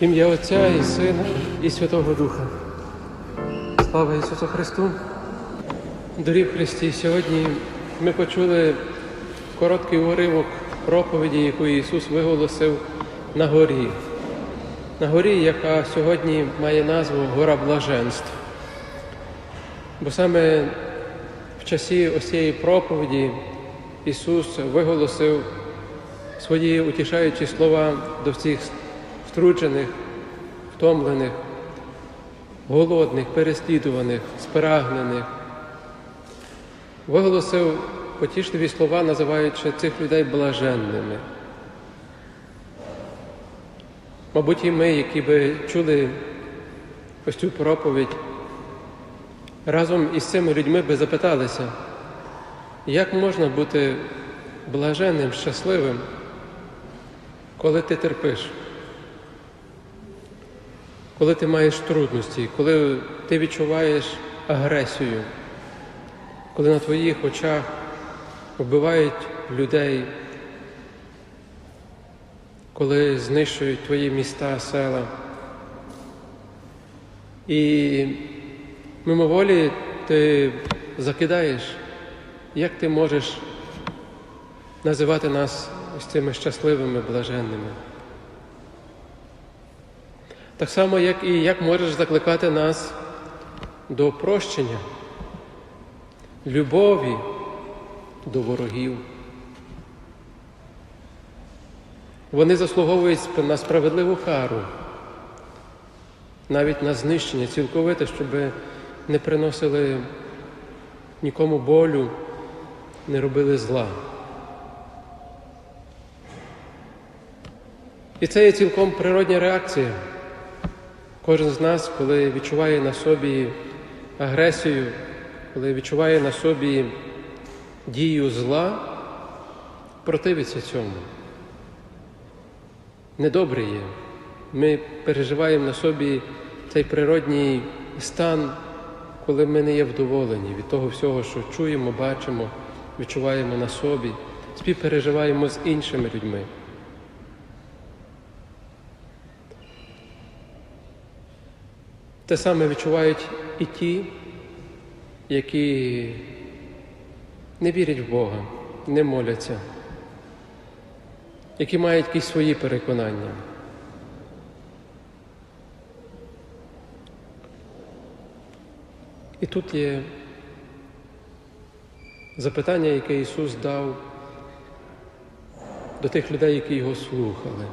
Ім'я Отця і Сина і Святого Духа. Слава Ісусу Христу! Дорі в Христі, сьогодні ми почули короткий уривок проповіді, яку Ісус виголосив на горі. На горі, яка сьогодні має назву Гора Блаженств. Бо саме в часі ось цієї проповіді Ісус виголосив свої утішаючі слова до всіх втомлених, голодних, переслідуваних, спрагнених. Виголосив потішливі слова, називаючи цих людей блаженними. Мабуть, і ми, які би чули ось цю проповідь, разом із цими людьми би запиталися, як можна бути блаженним, щасливим, коли ти терпиш, коли ти маєш трудності, коли ти відчуваєш агресію, коли на твоїх очах вбивають людей, коли знищують твої міста, села. І мимоволі ти закидаєш, як ти можеш називати нас ось цими щасливими, блаженними. Так само, як і як можеш закликати нас до прощення, любові до ворогів. Вони заслуговують на справедливу кару, навіть на знищення цілковите, щоб не приносили нікому болю, не робили зла. І це є цілком природня реакція. Кожен з нас, коли відчуває на собі агресію, коли відчуває на собі дію зла, противиться цьому. Недобре є. Ми переживаємо на собі цей природній стан, коли ми не є вдоволені від того всього, що чуємо, бачимо, відчуваємо на собі, співпереживаємо з іншими людьми. Те саме відчувають і ті, які не вірять в Бога, не моляться, які мають якісь свої переконання. І тут є запитання, яке Ісус дав до тих людей, які його слухали.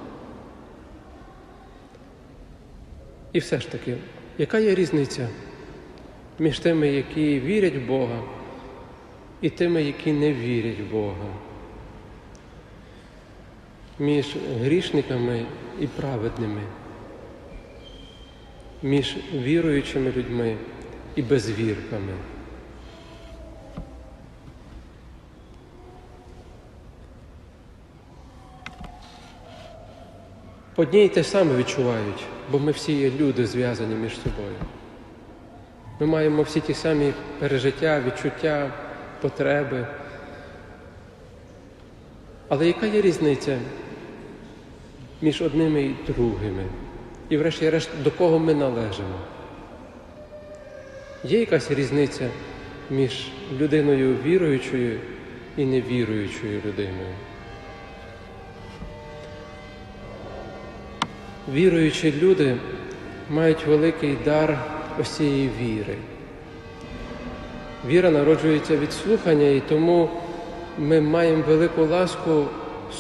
І все ж таки, яка є різниця між тими, які вірять в Бога, і тими, які не вірять в Бога? Між грішниками і праведними, між віруючими людьми і безвірками. Одні й те саме відчувають, бо ми всі є люди зв'язані між собою. Ми маємо всі ті самі пережиття, відчуття, потреби. Але яка є різниця між одними і другими? І врешті-решт, до кого ми належимо? Є якась різниця між людиною віруючою і невіруючою людиною? Віруючі люди мають великий дар ось цієї віри. Віра народжується від слухання, і тому ми маємо велику ласку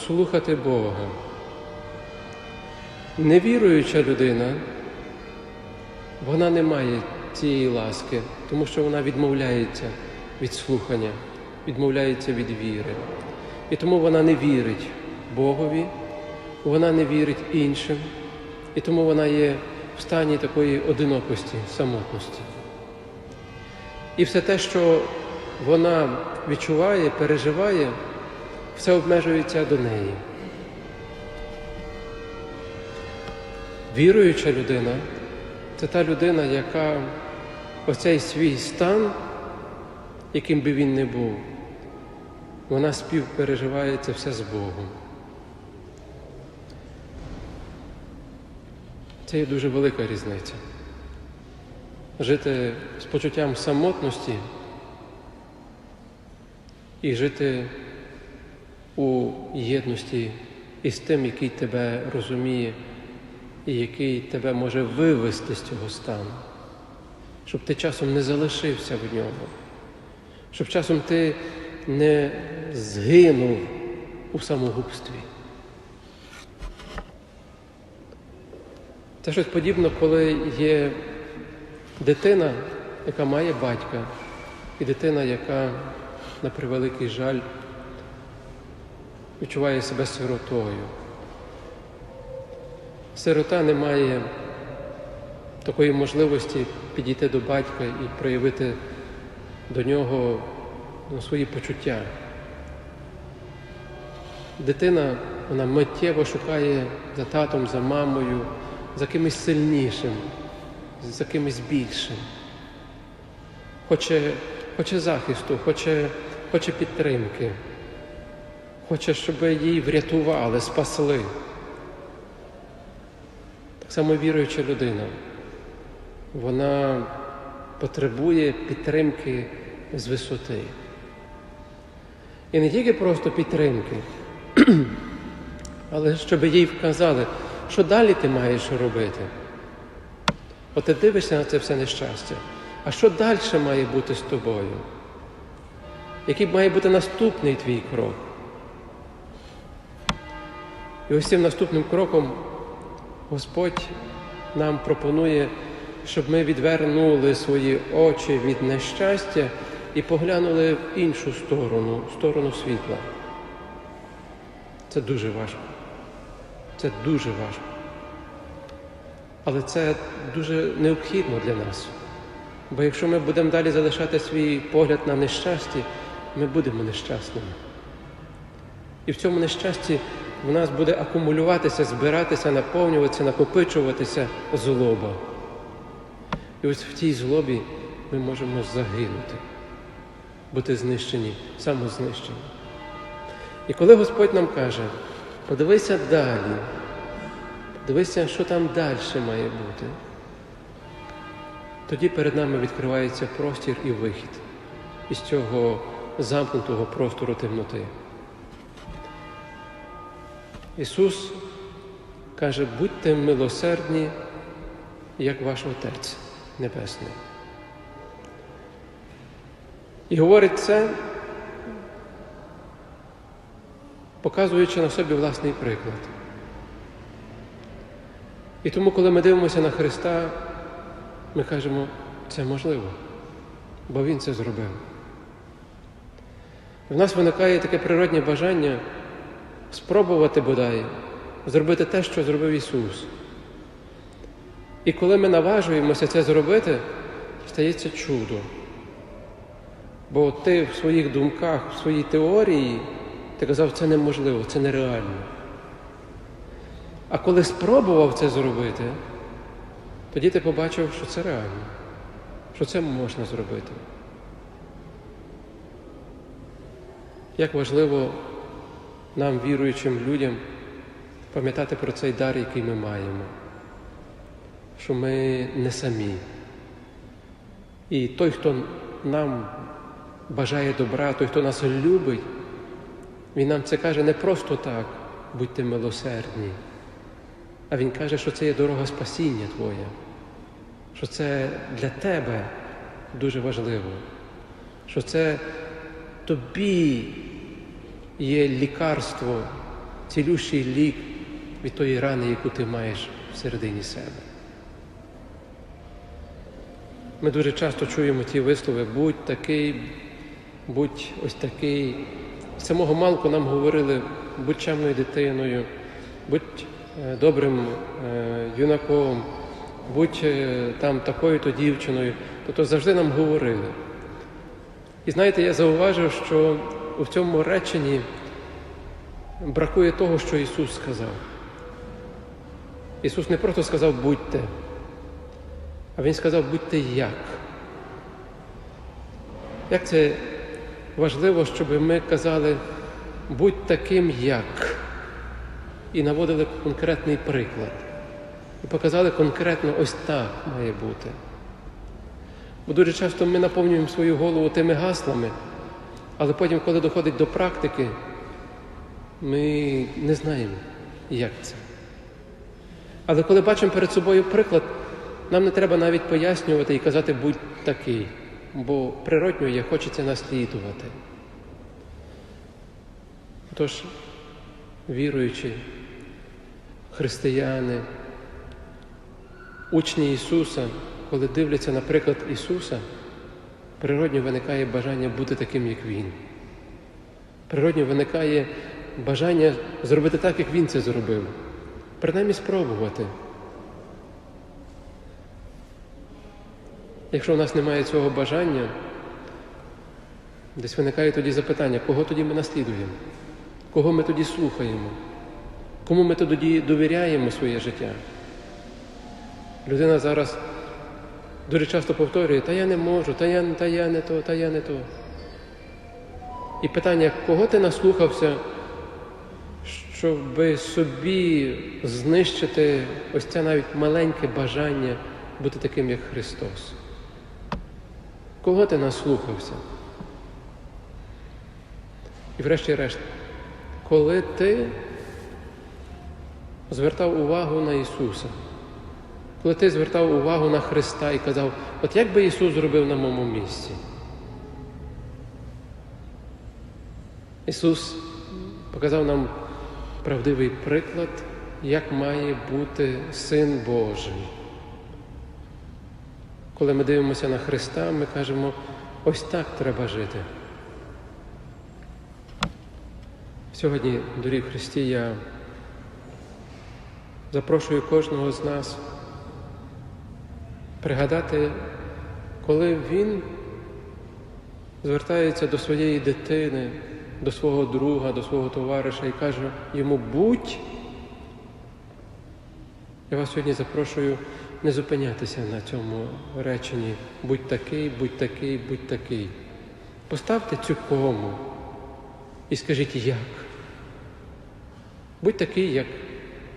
слухати Бога. Невіруюча людина, вона не має цієї ласки, тому що вона відмовляється від слухання, відмовляється від віри. І тому вона не вірить Богові, вона не вірить іншим, і тому вона є в стані такої одинокості, самотності. І все те, що вона відчуває, переживає, все обмежується до неї. Віруюча людина це та людина, яка оцей свій стан, яким би він не був, вона співпереживає це все з Богом. Це є дуже велика різниця. Жити з почуттям самотності і жити у єдності із тим, який тебе розуміє і який тебе може вивести з цього стану, щоб ти часом не залишився в ньому, щоб часом ти не згинув у самогубстві. Це щось подібне, коли є дитина, яка має батька, і дитина, яка, на превеликий жаль, відчуває себе сиротою. Сирота не має такої можливості підійти до батька і проявити до нього ну, свої почуття. Дитина вона миттєво шукає за татом, за мамою, за кимось сильнішим, за кимось більшим. Хоче, хоче захисту, хоче, хоче підтримки, хоче, щоб її врятували, спасли. Так само віруюча людина. Вона потребує підтримки з висоти. І не тільки просто підтримки, але щоб їй вказали, що далі ти маєш робити. От ти дивишся на це все нещастя. А що далі має бути з тобою? Який має бути наступний твій крок? І ось цим наступним кроком Господь нам пропонує, щоб ми відвернули свої очі від нещастя і поглянули в іншу сторону, в сторону світла. Це дуже важко. Це дуже важко. Але це дуже необхідно для нас. Бо якщо ми будемо далі залишати свій погляд на нещасті, ми будемо нещасними. І в цьому нещасті в нас буде акумулюватися, збиратися, наповнюватися, накопичуватися злоба. І ось в тій злобі ми можемо загинути, бути знищені, самознищені. І коли Господь нам каже, подивися далі, подивися, що там далі має бути, тоді перед нами відкривається простір і вихід із цього замкнутого простору темноти. Ісус каже, будьте милосердні, як ваш Отець Небесний. І говорить це, показуючи на собі власний приклад. І тому, коли ми дивимося на Христа, ми кажемо, це можливо, бо Він це зробив. В нас виникає таке природне бажання спробувати бодай зробити те, що зробив Ісус. І коли ми наважуємося це зробити, стається чудо. Бо ти в своїх думках, в своїй теорії, ти казав, це неможливо, це нереально. А коли спробував це зробити, тоді ти побачив, що це реально, що це можна зробити. Як важливо нам, віруючим людям, пам'ятати про цей дар, який ми маємо, що ми не самі. І той, хто нам бажає добра, той, хто нас любить, він нам це каже не просто так, будьте милосердні, а Він каже, що це є дорога спасіння Твоя, що це для тебе дуже важливо, що це тобі є лікарство, цілющий лік від тої рани, яку ти маєш всередині себе. Ми дуже часто чуємо ті вислови будь такий, будь ось такий. З самого малку нам говорили, будь чемною дитиною, будь е, добрим е, юнаком, будь е, там такою-то дівчиною. Тобто завжди нам говорили. І знаєте, я зауважив, що у цьому реченні бракує того, що Ісус сказав. Ісус не просто сказав будьте, а Він сказав будьте як. Як це важливо, щоб ми казали будь таким як і наводили конкретний приклад. і показали конкретно ось так має бути. Бо дуже часто ми наповнюємо свою голову тими гаслами, але потім, коли доходить до практики, ми не знаємо, як це. Але коли бачимо перед собою приклад, нам не треба навіть пояснювати і казати будь такий, бо природньо є, хочеться наслідувати. Тож, віруючі, християни, учні Ісуса, коли дивляться на приклад Ісуса, природньо виникає бажання бути таким, як Він. Природньо виникає бажання зробити так, як Він це зробив. Принаймні спробувати. Якщо в нас немає цього бажання, десь виникає тоді запитання, кого тоді ми наслідуємо, кого ми тоді слухаємо, кому ми тоді довіряємо своє життя. Людина зараз дуже часто повторює, та я не можу, та я, та я не то, та я не то. І питання, кого ти наслухався, щоб собі знищити ось це навіть маленьке бажання бути таким, як Христос? Кого ти наслухався? І врешті-решт, коли ти звертав увагу на Ісуса, коли ти звертав увагу на Христа і казав, от як би Ісус зробив на моєму місці? Ісус показав нам правдивий приклад, як має бути Син Божий. Коли ми дивимося на Христа, ми кажемо, ось так треба жити. Сьогодні, дорі Христі, я запрошую кожного з нас пригадати, коли Він звертається до своєї дитини, до свого друга, до свого товариша і каже йому будь. Я вас сьогодні запрошую не зупинятися на цьому реченні будь такий, будь такий, будь такий. Поставте цю кому і скажіть як. Будь такий, як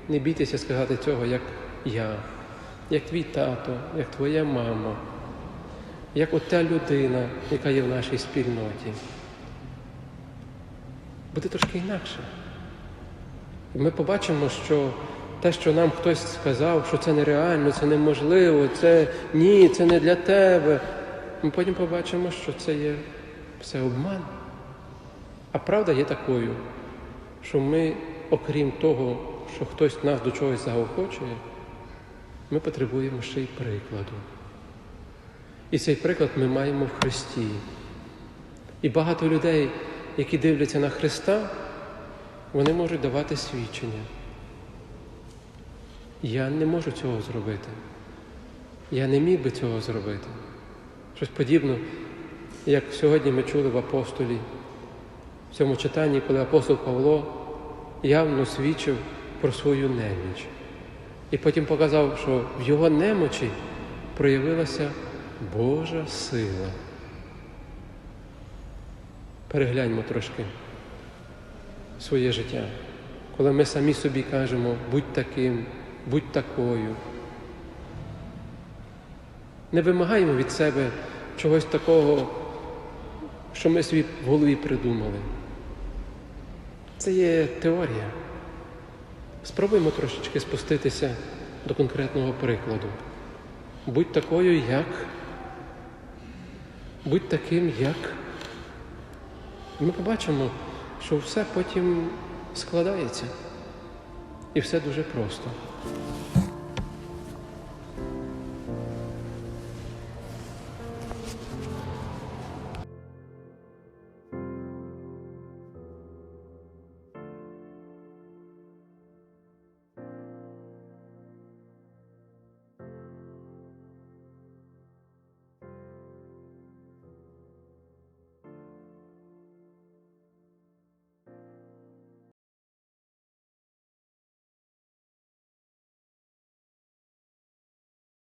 не бійтеся сказати цього, як я, як твій тато, як твоя мама, як от та людина, яка є в нашій спільноті. Буде трошки інакше. Ми побачимо, що те, що нам хтось сказав, що це нереально, це неможливо, це ні, це не для тебе. Ми потім побачимо, що це є все обман. А правда є такою, що ми, окрім того, що хтось нас до чогось заохочує, ми потребуємо ще й прикладу. І цей приклад ми маємо в Христі. І багато людей, які дивляться на Христа, вони можуть давати свідчення. Я не можу цього зробити. Я не міг би цього зробити. Щось подібне, як сьогодні ми чули в апостолі, в цьому читанні, коли апостол Павло явно свідчив про свою неміч. І потім показав, що в його немочі проявилася Божа сила. Перегляньмо трошки своє життя, коли ми самі собі кажемо, будь таким, будь такою. Не вимагаємо від себе чогось такого, що ми собі в голові придумали. Це є теорія. Спробуємо трошечки спуститися до конкретного прикладу. Будь такою, як. Будь таким, як. І ми побачимо, що все потім складається. І все дуже просто. Thank you.